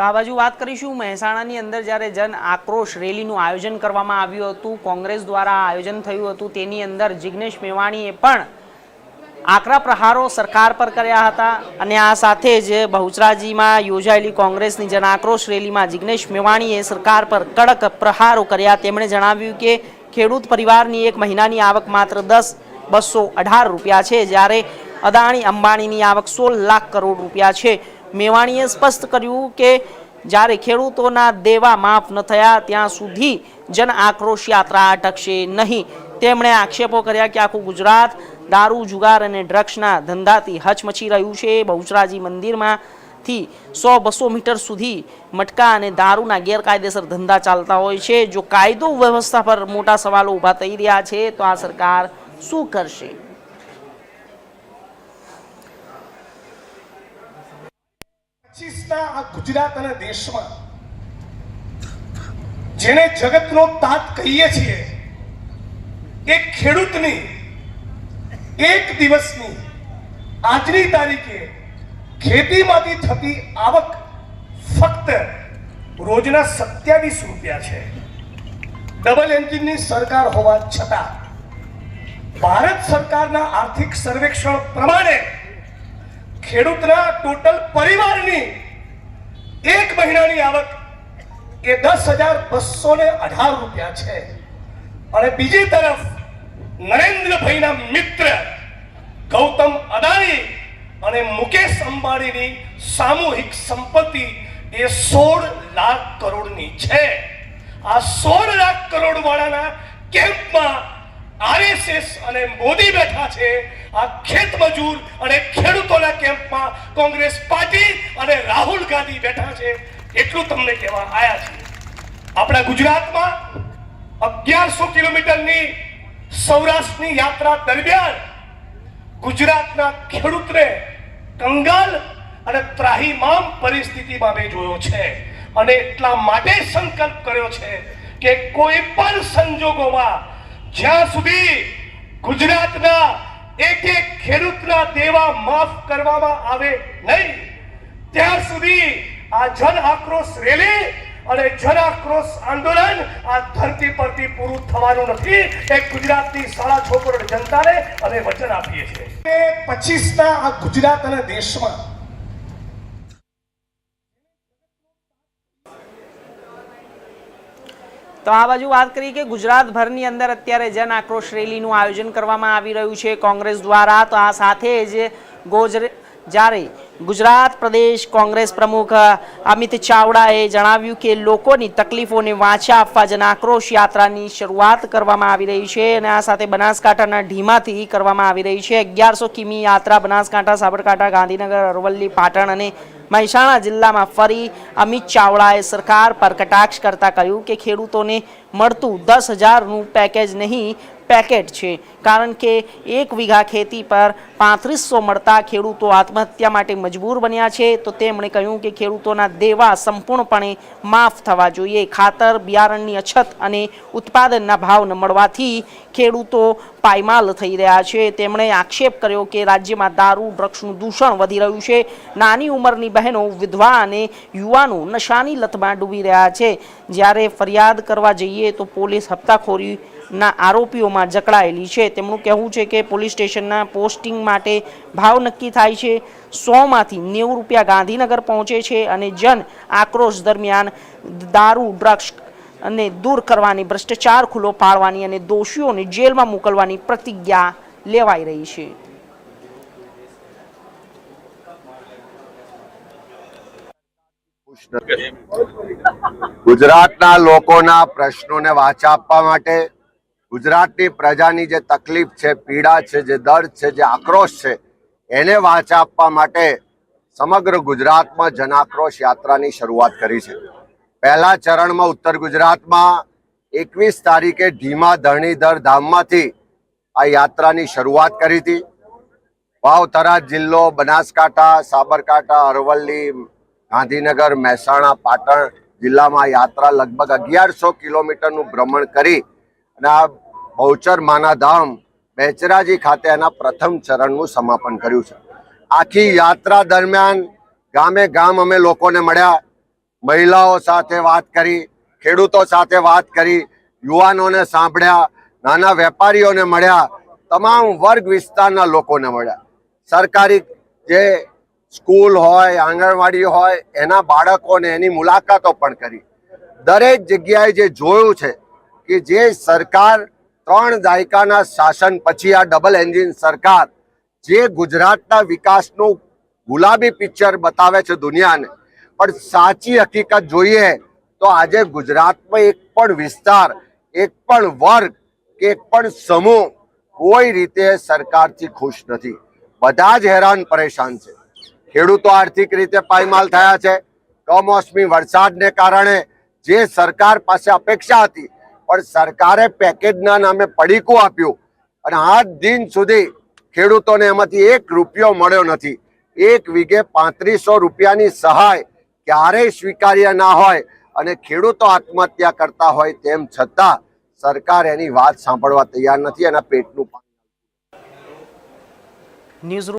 તો આ બાજુ વાત કરીશું. મહેસાણાની અંદર જ્યારે જન આક્રોશ રેલીનું આયોજન કરવામાં આવ્યું હતું, કોંગ્રેસ દ્વારા આયોજન થયું હતું, તેની અંદર જિગ્નેશ મેવાણીએ પણ આકરા પ્રહારો સરકાર પર કર્યા હતા અને આ સાથે જ બહુચરાજીમાં યોજાયેલી કોંગ્રેસની જન આક્રોશ રેલીમાં જિગ્નેશ મેવાણીએ સરકાર પર કડક પ્રહારો કર્યા. તેમણે જણાવ્યું કે ખેડૂત પરિવારની એક મહિનાની આવક માત્ર દસ બસો અઢાર રૂપિયા છે, જ્યારે અદાણી અંબાણીની આવક સોળ લાખ કરોડ રૂપિયા છે. મેવાણીએ સ્પષ્ટ કર્યું કે જ્યારે ખેડૂતોના દેવા માફ ન થયા, ત્યાં સુધી જન આક્રોશ યાત્રા અટકશે નહીં. તેમણે આક્ષેપો કર્યા કે આખું ગુજરાત દારૂ, જુગાર અને ડ્રગ્સના ધંધાથી હચમચી રહ્યું છે. બહુચરાજી મંદિરમાંથી સો બસો મીટર સુધી મટકા અને દારૂના ગેરકાયદેસર ધંધા ચાલતા હોય છે. જો કાયદો વ્યવસ્થા પર મોટા સવાલો ઊભા થઈ રહ્યા છે, તો આ સરકાર શું કરશે? પચીસના આ ગુજરાત અને દેશમાં જેને જગતનો તાત કહીએ છીએ, એ ખેડૂતની એક દિવસની આજની તારીખે ખેતીમાંથી થતી આવક ફક્ત રોજના સત્યાવીસ રૂપિયા છે. ડબલ એન્જિનની સરકાર હોવા છતાં ભારત સરકારના આર્થિક સર્વેક્ષણ પ્રમાણે ખેડૂતના ટોટલ પરિવારની એક મહિનાની આવક એ દસ હજાર બસો ને અઢાર રૂપિયા છે. અને બીજી તરફ નરેન્દ્રભાઈના મિત્ર ગૌતમ અદાણી અને મુકેશ અંબાણીની સામૂહિક સંપત્તિ એ સોળ લાખ કરોડની છે. આ સોળ લાખ કરોડ વાળાના કેમ્પમાં આરએસએસ અને મોદી બેઠા છે. આ ખેત મજૂર અને ખેડૂતોના કેમ્પમાં કોંગ્રેસ પાર્ટી અને રાહુલ ગાંધી બેઠા છે, એટલું તમને કહેવા આવ્યા છે આપણા ગુજરાતમાં અગિયારસો કિલોમીટરની સૌરાષ્ટ્રની યાત્રા દરમિયાન ગુજરાતના ખેડૂતને કંગાલ અને ત્રાહીમામ પરિસ્થિતિમાં મેં જોયો છે અને એટલા માટે સંકલ્પ કર્યો છે કે કોઈ પણ સંજોગોમાં જ્યાં સુધી ગુજરાતના એક એક ખેડૂતના દેવા માફ કરવામાં આવે નહીં. ત્યાં સુધી આ જન આક્રોશ રેલી અને જન આક્રોશ આંદોલન આ ધરતી પરથી પૂરું થવાનું નથી. એ ગુજરાતની શાળા છોકરો જનતાને અમે વચન આપીએ છીએ. પચીસના આ ગુજરાત અને દેશમાં તો આ બાજુ વાત કરી કે ગુજરાતભરની અંદર અત્યારે જન આક્રોશ રેલીનું આયોજન કરવામાં આવી રહ્યું છે કોંગ્રેસ દ્વારા. તો આ સાથે જ ગોજરે જ્યારે ગુજરાત પ્રદેશ કોંગ્રેસ પ્રમુખ અમિત ચાવડાએ જણાવ્યું કે લોકોની તકલીફોને વાંચા આપવા જન આક્રોશ યાત્રાની શરૂઆત કરવામાં આવી રહી છે અને આ સાથે બનાસકાંઠાના ઢીમાથી કરવામાં આવી રહી છે. અગિયારસો કિમી યાત્રા બનાસકાંઠા, સાબરકાંઠા, ગાંધીનગર, અરવલ્લી, પાટણ અને મહેસાણા જિલ્લામાં ફરી અમિત ચાવડાએ સરકાર પર કટાક્ષ કરતા કહ્યું કે ખેડૂતોને મળતું દસ હજારનું પેકેજ નહીં પેકેટ છે. કારણ કે એક વીઘા ખેતી પર પાંત્રીસો મળતા ખેડૂતો આત્મહત્યા માટે મજબૂર બન્યા છે. તો તેમણે કહ્યું કે ખેડૂતોના દેવા સંપૂર્ણપણે માફ થવા જોઈએ. ખાતર, બિયારણની અછત અને ઉત્પાદનના ભાવ ન મળવાથી ખેડૂતો પાયમાલ થઈ રહ્યા છે. તેમણે આક્ષેપ કર્યો કે રાજ્યમાં દારૂ ડ્રગ્સનું દૂષણ વધી રહ્યું છે. નાની ઉંમરની બહેનો, વિધવા અને યુવાનો નશાની લતમાં ડૂબી રહ્યા છે. જ્યારે ફરિયાદ કરવા જઈએ તો પોલીસ હપ્તાખોરીના આરોપીઓમાં જકડાયેલી છે. તેમનું કહેવું છે કે પોલીસ સ્ટેશનના પોસ્ટિંગ માટે ભાવ નક્કી થાય છે. સોમાંથી નેવું રૂપિયા ગાંધીનગર પહોંચે છે અને જન આક્રોશ દરમિયાન દારૂ, ડ્રગ્સ અને દૂર કરવાની ભ્રષ્ટાચાર ખુલ્લો પાડવાની અને દોષીઓને જેલમાં મોકલવાની પ્રતિજ્ઞા લેવાઈ રહી છે. ગુજરાતના લોકોના પ્રશ્નોને વાચા આપવા માટે ગુજરાતની પ્રજાની જે તકલીફ છે, પીડા છે, જે દર્દ છે, જે આક્રોશ છે, એને વાંચા આપવા માટે સમગ્ર ગુજરાતમાં જનાક્રોશ યાત્રાની શરૂઆત કરી છે. પહેલા ચરણમાં ઉત્તર ગુજરાતમાં એકવીસ તારીખે ધીમા ધરણીધર ધામમાંથી આ યાત્રાની શરૂઆત કરી હતી. વાવ જિલ્લો, બનાસકાંઠા, સાબરકાંઠા, અરવલ્લી, ગાંધીનગર, મહેસાણા, પાટણ જિલ્લામાં યાત્રા લગભગ અગિયારસો કિલોમીટરનું ભ્રમણ કરી અને આ બહુચર માના ધામ બેચરાજી ખાતે એના પ્રથમ ચરણનું સમાપન કર્યું છે. આખી યાત્રા દરમિયાન ગામે ગામ અમે લોકોને મળ્યા, મહિલાઓ સાથે વાત કરી, ખેડૂતો સાથે વાત કરી, યુવાનોને સાંભળ્યા, નાના વેપારીઓને મળ્યા, તમામ વર્ગ વિસ્તારના લોકોને મળ્યા. સરકારી જે સ્કૂલ હોય, આંગણવાડી હોય, એના બાળકોને એની મુલાકાતો પણ કરી. દરેક જગ્યાએ જે જોયું છે કે જે સરકાર ત્રણ દાયકાના શાસન પછી આ ડબલ એન્જિન સરકાર જે ગુજરાતના વિકાસનું ગુલાબી પિક્ચર બતાવે છે દુનિયાને. પણ સાચી હકીકત જોઈએ તો આજે ગુજરાતમાં એક પણ વિસ્તાર, એક પણ વર્ગ કે એક પણ સમૂહ કોઈ રીતે સરકારથી ખુશ નથી. બધા જ હેરાન પરેશાન છે. ખેડૂતો આર્થિક રીતે પાયમાલ થયા છે. કમોસમી વરસાદને કારણે જે સરકાર પાસે અપેક્ષા હતી પણ સરકારે પેકેજના નામે પડીકું આપ્યું. અને આજ દિન સુધી ખેડૂતોને એમાંથી એક રૂપિયો મળ્યો નથી. એક વીઘે પાંત્રીસો રૂપિયાની સહાય ક્યારેય સ્વીકાર્ય ના હોય અને ખેડૂતો આત્મહત્યા કરતા હોય તેમ છતાં સરકાર એની વાત સાંભળવા તૈયાર નથી. એના પેટનું ન્યૂઝ